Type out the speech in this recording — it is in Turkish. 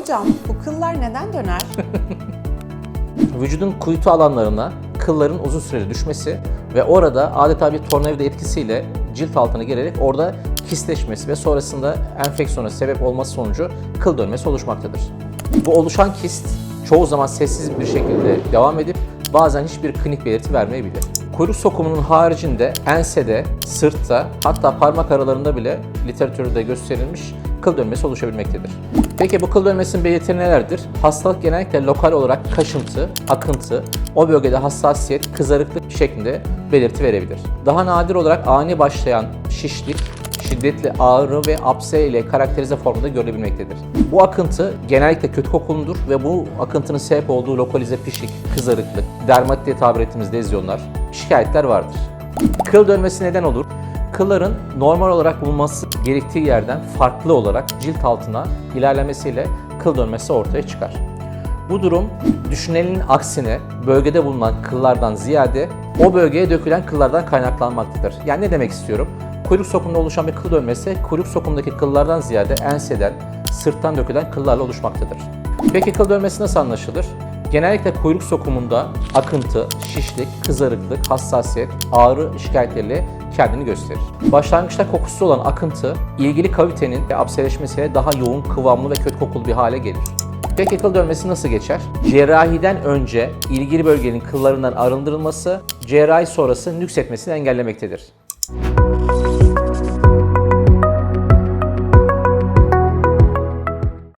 Hocam bu kıllar neden döner? Vücudun kuytu alanlarına kılların uzun süreli düşmesi ve orada adeta bir tornavida etkisiyle cilt altına gelerek orada kistleşmesi ve sonrasında enfeksiyona sebep olması sonucu kıl dönmesi oluşmaktadır. Bu oluşan kist çoğu zaman sessiz bir şekilde devam edip bazen hiçbir klinik belirti vermeyebilir. Kuyruk sokumunun haricinde ensede, sırtta hatta parmak aralarında bile literatürde gösterilmiş kıl dönmesi oluşabilmektedir. Peki bu kıl dönmesinin belirtileri nelerdir? Hastalık genellikle lokal olarak kaşıntı, akıntı, o bölgede hassasiyet, kızarıklık şeklinde belirti verebilir. Daha nadir olarak ani başlayan şişlik, şiddetli ağrı ve apse ile karakterize formunda görülebilmektedir. Bu akıntı genellikle kötü kokulundur ve bu akıntının sebep olduğu lokalize pişik, kızarıklık, dermat diye tabir ettiğimiz lezyonlar, şikayetler vardır. Kıl dönmesi neden olur? Kılların normal olarak bulunması gerektiği yerden farklı olarak cilt altına ilerlemesiyle kıl dönmesi ortaya çıkar. Bu durum düşünülenin aksine bölgede bulunan kıllardan ziyade o bölgeye dökülen kıllardan kaynaklanmaktadır. Yani ne demek istiyorum? Kuyruk sokumunda oluşan bir kıl dönmesi kuyruk sokumundaki kıllardan ziyade enseden, sırttan dökülen kıllarla oluşmaktadır. Peki kıl dönmesi nasıl anlaşılır? Genellikle kuyruk sokumunda akıntı, şişlik, kızarıklık, hassasiyet, ağrı şikayetleriyle kendini gösterir. Başlangıçta kokusu olan akıntı, ilgili kavitenin apseleşmesiyle daha yoğun, kıvamlı ve kötü kokulu bir hale gelir. Peki kıl dönmesi nasıl geçer? Cerrahiden önce ilgili bölgenin kıllarından arındırılması, cerrahi sonrası nüksetmesini engellemektedir.